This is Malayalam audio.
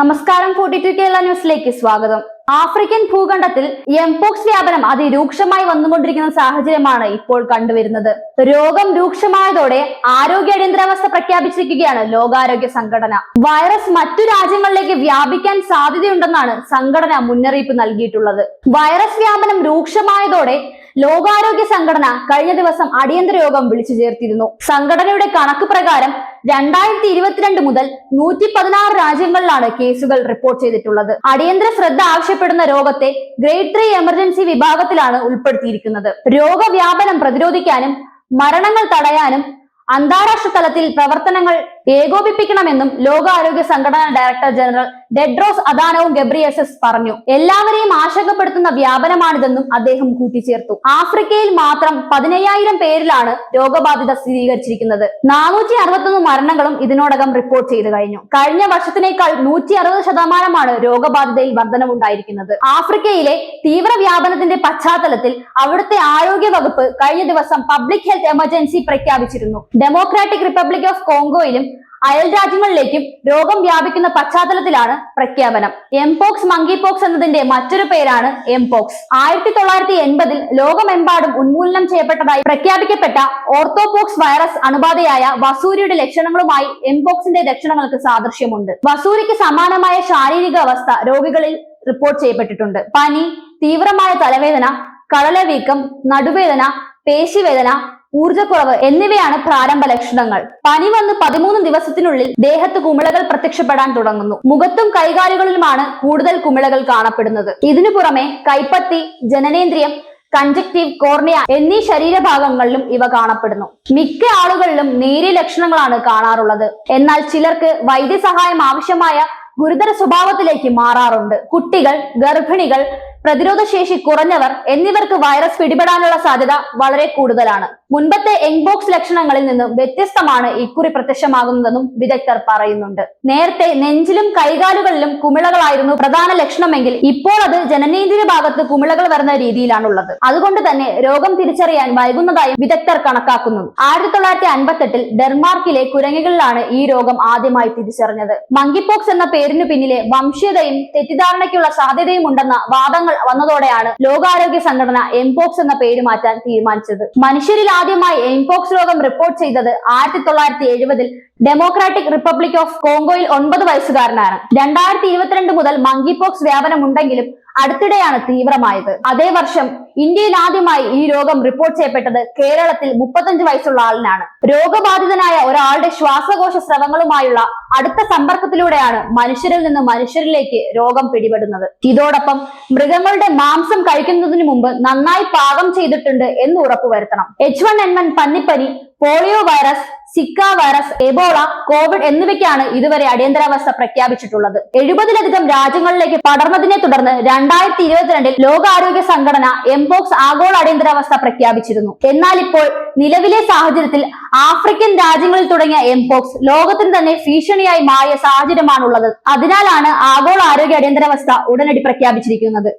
നമസ്കാരം ഫോർട്ടി ടു കേരള ന്യൂസിലേക്ക് സ്വാഗതം. ആഫ്രിക്കൻ ഭൂഖണ്ഡത്തിൽ എംപോക്സ് വ്യാപനം അതിരൂക്ഷമായി വന്നുകൊണ്ടിരിക്കുന്ന സാഹചര്യമാണ് ഇപ്പോൾ കണ്ടുവരുന്നത്. രോഗം രൂക്ഷമായതോടെ ആരോഗ്യ അടിയന്തരാവസ്ഥ പ്രഖ്യാപിച്ചിരിക്കുകയാണ് ലോകാരോഗ്യ സംഘടന. വൈറസ് മറ്റു രാജ്യങ്ങളിലേക്ക് വ്യാപിക്കാൻ സാധ്യതയുണ്ടെന്നാണ് സംഘടന മുന്നറിയിപ്പ് നൽകിയിട്ടുള്ളത്. വൈറസ് വ്യാപനം രൂക്ഷമായതോടെ ലോകാരോഗ്യ സംഘടന കഴിഞ്ഞ ദിവസം അടിയന്തര യോഗം വിളിച്ചു ചേർത്തിരുന്നു. സംഘടനയുടെ കണക്ക് പ്രകാരം രണ്ടായിരത്തി ഇരുപത്തിരണ്ട് മുതൽ നൂറ്റി പതിനാറ് രാജ്യങ്ങളിലാണ് കേസുകൾ റിപ്പോർട്ട് ചെയ്തിട്ടുള്ളത്. അടിയന്തര ശ്രദ്ധ ആവശ്യപ്പെടുന്ന രോഗത്തെ ഗ്രേഡ് ത്രീ എമർജൻസി വിഭാഗത്തിലാണ് ഉൾപ്പെടുത്തിയിരിക്കുന്നത്. രോഗവ്യാപനം പ്രതിരോധിക്കാനും മരണങ്ങൾ തടയാനും അന്താരാഷ്ട്ര തലത്തിൽ പ്രവർത്തനങ്ങൾ ഏകോപിപ്പിക്കണമെന്നും ലോകാരോഗ്യ സംഘടന ഡയറക്ടർ ജനറൽ ഡെഡ്രോസ് അദാനവും ഗബ്രിയസസ് പറഞ്ഞു. എല്ലാവരെയും ആശങ്കപ്പെടുത്തുന്ന വ്യാപനമാണിതെന്നും അദ്ദേഹം കൂട്ടിച്ചേർത്തു. ആഫ്രിക്കയിൽ മാത്രം പതിനയ്യായിരം പേരിലാണ് രോഗബാധിത സ്ഥിരീകരിച്ചിരിക്കുന്നത്. നാനൂറ്റി അറുപത്തൊന്ന് മരണങ്ങളും ഇതിനോടകം റിപ്പോർട്ട് ചെയ്തു കഴിഞ്ഞു. കഴിഞ്ഞ വർഷത്തിനേക്കാൾ നൂറ്റി അറുപത് ശതമാനമാണ് രോഗബാധിതയിൽ വർധനവുണ്ടായിരിക്കുന്നത്. ആഫ്രിക്കയിലെ തീവ്ര വ്യാപനത്തിന്റെ പശ്ചാത്തലത്തിൽ അവിടുത്തെ ആരോഗ്യ വകുപ്പ് കഴിഞ്ഞ ദിവസം പബ്ലിക് ഹെൽത്ത് എമർജൻസി പ്രഖ്യാപിച്ചിരുന്നു. ഡെമോക്രാറ്റിക് റിപ്പബ്ലിക് ഓഫ് കോങ്കോയിലും അയൽ രാജ്യങ്ങളിലേക്കും രോഗം വ്യാപിക്കുന്ന പശ്ചാത്തലത്തിലാണ് പ്രഖ്യാപനം. എംപോക്സ് മങ്കി പോക്സ് എന്നതിന്റെ മറ്റൊരു പേരാണ് എംപോക്സ് ആയിരത്തി തൊള്ളായിരത്തി എൺപതിൽ ലോകമെമ്പാടും ഉന്മൂലനം ചെയ്യപ്പെട്ടതായി പ്രഖ്യാപിക്കപ്പെട്ട ഓർത്തോപോക്സ് വൈറസ് അണുബാധയായ വസൂരിയുടെ ലക്ഷണങ്ങളുമായി എംപോക്സിന്റെ ലക്ഷണങ്ങൾക്ക് സാദൃശ്യമുണ്ട്. വസൂരിക്ക് സമാനമായ ശാരീരിക അവസ്ഥ രോഗികളിൽ റിപ്പോർട്ട് ചെയ്യപ്പെട്ടിട്ടുണ്ട്. പനി തീവ്രമായ തലവേദന കടലവീക്കം നടുവേദന പേശിവേദന ഊർജക്കുറവ് എന്നിവയാണ് പ്രാരംഭ ലക്ഷണങ്ങൾ. പനി വന്ന് പതിമൂന്ന് ദിവസത്തിനുള്ളിൽ ദേഹത്ത് കുമിളകൾ പ്രത്യക്ഷപ്പെടാൻ തുടങ്ങുന്നു. മുഖത്തും കൈകാലുകളിലുമാണ് കൂടുതൽ കുമിളകൾ കാണപ്പെടുന്നത്. ഇതിനു പുറമെ കൈപ്പത്തി ജനനേന്ദ്രിയം കഞ്ചക്റ്റീവ് കോർണിയ എന്നീ ശരീരഭാഗങ്ങളിലും ഇവ കാണപ്പെടുന്നു. മിക്ക ആളുകളിലും നേരിയ ലക്ഷണങ്ങളാണ് കാണാറുള്ളത്. എന്നാൽ ചിലർക്ക് വൈദ്യസഹായം ആവശ്യമായ ഗുരുതര സ്വഭാവത്തിലേക്ക് മാറാറുണ്ട്. കുട്ടികൾ ഗർഭിണികൾ പ്രതിരോധശേഷി കുറഞ്ഞവർ എന്നിവർക്ക് വൈറസ് പിടിപെടാനുള്ള സാധ്യത വളരെ കൂടുതലാണ്. മുൻപത്തെ എംബോക്സ് ലക്ഷണങ്ങളിൽ നിന്നും വ്യത്യസ്തമാണ് ഇക്കുറി പ്രത്യക്ഷമാകുന്നതെന്നും വിദഗ്ധർ പറയുന്നുണ്ട്. നേരത്തെ നെഞ്ചിലും കൈകാലുകളിലും കുമിളകളായിരുന്നു പ്രധാന ലക്ഷണമെങ്കിൽ ഇപ്പോൾ അത് ജനനേന്ദ്രിയ ഭാഗത്ത് കുമിളകൾ വരുന്ന രീതിയിലാണുള്ളത്. അതുകൊണ്ട് തന്നെ രോഗം തിരിച്ചറിയാൻ വൈകുന്നതായും വിദഗ്ധർ കണക്കാക്കുന്നു. ആയിരത്തി തൊള്ളായിരത്തി അൻപത്തെട്ടിൽ ഡെൻമാർക്കിലെ കുരങ്ങുകളിലാണ് ഈ രോഗം ആദ്യമായി തിരിച്ചറിഞ്ഞത്. മങ്കിപോക്സ് എന്ന പേരിനു പിന്നിലെ വംശീയതയും തെറ്റിദ്ധാരണയ്ക്കുള്ള സാധ്യതയും ഉണ്ടെന്ന വാദങ്ങൾ വന്നതോടെയാണ് ലോകാരോഗ്യ സംഘടന എംപോക്സ് എന്ന പേര് മാറ്റാൻ തീരുമാനിച്ചത്. മനുഷ്യരിൽ ആദ്യമായി എംപോക്സ് രോഗം റിപ്പോർട്ട് ചെയ്തത് ആയിരത്തി തൊള്ളായിരത്തി എഴുപതിൽ ഡെമോക്രാറ്റിക് റിപ്പബ്ലിക് ഓഫ് കോങ്കോയിൽ ഒൻപത് വയസ്സുകാരനാണ്. രണ്ടായിരത്തി ഇരുപത്തിരണ്ട് മുതൽ മങ്കിപോക്സ് വ്യാപനം ഉണ്ടെങ്കിലും അടുത്തിടെയാണ് തീവ്രമായത്. അതേ വർഷം ഇന്ത്യയിൽ ആദ്യമായി ഈ രോഗം റിപ്പോർട്ട് ചെയ്യപ്പെട്ടത് കേരളത്തിൽ മുപ്പത്തഞ്ച് വയസ്സുള്ള ആളിനാണ്. രോഗബാധിതനായ ഒരാളുടെ ശ്വാസകോശ സ്രവങ്ങളുമായുള്ള അടുത്ത സമ്പർക്കത്തിലൂടെയാണ് മനുഷ്യരിൽ നിന്ന് മനുഷ്യരിലേക്ക് രോഗം പിടിപെടുന്നത്. ഇതോടൊപ്പം മൃഗങ്ങളുടെ മാംസം കഴിക്കുന്നതിന് മുമ്പ് നന്നായി പാകം ചെയ്തിട്ടുണ്ട് എന്ന് ഉറപ്പുവരുത്തണം. H one N one പന്നിപ്പനി polio virus Zika virus Ebola Covid എന്നിവയ്ക്കാണ് ഇതുവരെ അടിയന്തരാവസ്ഥ പ്രഖ്യാപിച്ചിട്ടുള്ളത്. എഴുപതിലധികം രാജ്യങ്ങളിലേക്ക് പടർന്നതിനെ തുടർന്ന് രണ്ടായിരത്തി ഇരുപത്തിരണ്ടിൽ ലോകാരോഗ്യ സംഘടന എംബോക്സ് ആഗോള അടിയന്തരാവസ്ഥ പ്രഖ്യാപിച്ചിരുന്നു. എന്നാൽ ഇപ്പോൾ നിലവിലെ സാഹചര്യത്തിൽ ആഫ്രിക്കൻ രാജ്യങ്ങളിൽ തുടങ്ങിയ എംപോക്സ് ലോകത്തിന് തന്നെ ഭീഷണിയായി മാറിയ സാഹചര്യമാണുള്ളത്. അതിനാലാണ് ആഗോള ആരോഗ്യ അടിയന്തരാവസ്ഥ ഉടനടി പ്രഖ്യാപിച്ചിരിക്കുന്നത്.